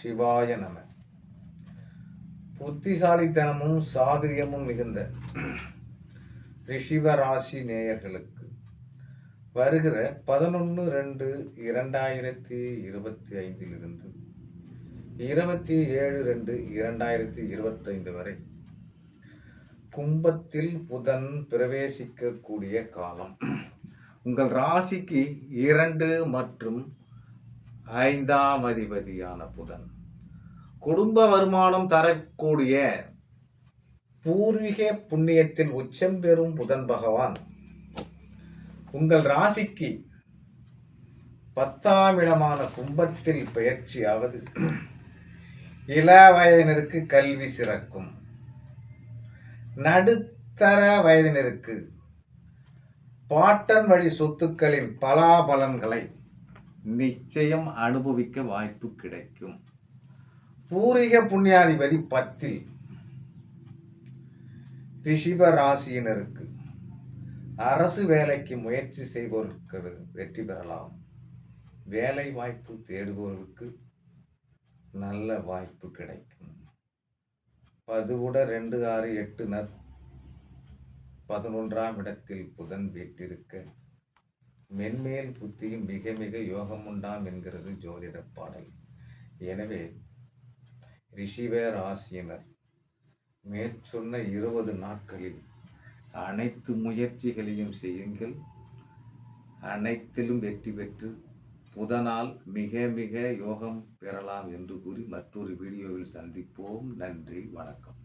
சிவாய நம. புத்திசாலித்தனமும் சாதுரியமும் மிகுந்த ரிஷிவ ராசி நேயர்களுக்கு வருகிற பதினொன்று ரெண்டு இரண்டாயிரத்தி இருபத்தி ஐந்திலிருந்து இருபத்தி ஏழு ரெண்டு இரண்டாயிரத்தி இருபத்தைந்து வரை கும்பத்தில் புதன் பிரவேசிக்கக்கூடிய காலம். உங்கள் ராசிக்கு இரண்டு மற்றும் ஐந்தாம் அதிபதியான புதன். குடும்ப வருமானம் தரக்கூடிய பூர்வீக புண்ணியத்தில் உச்சம் பெறும் புதன் பகவான். உங்கள் ராசிக்கு பத்தாம் இடமான கும்பத்தில் பயிற்சியாவது. இள வயதினருக்கு கல்வி சிறக்கும். நடுத்தர வயதினருக்கு பாட்டன் வழி சொத்துக்களின் பலாபலன்களை நிச்சயம் அனுபவிக்க வாய்ப்பு கிடைக்கும். பூர்வீக புண்ணியாதிபதி பத்தில் ரிஷிப ராசியினருக்கு அரசு வேலைக்கு முயற்சி செய்பவர்களுக்கு வெற்றி பெறலாம். வேலை வாய்ப்பு தேடுபவர்களுக்கு நல்ல வாய்ப்பு கிடைக்கும். பதுவுட ரெண்டு ஆறு எட்டு பதினொன்றாம் இடத்தில் புதன் வீட்டிருக்க மென்மேல் புத்தியும் மிக மிக யோகம் உண்டாம் என்கிறது ஜோதிட பாடல். எனவே ரிஷிவேர் ராசியினர் மேற்சொன்ன இருபது நாட்களில் அனைத்து முயற்சிகளையும் செய்யுங்கள். அனைத்திலும் வெற்றி பெற்று புதனால் மிக மிக யோகம் பெறலாம் என்று கூறி மற்றொரு வீடியோவில் சந்திப்போம். நன்றி வணக்கம்.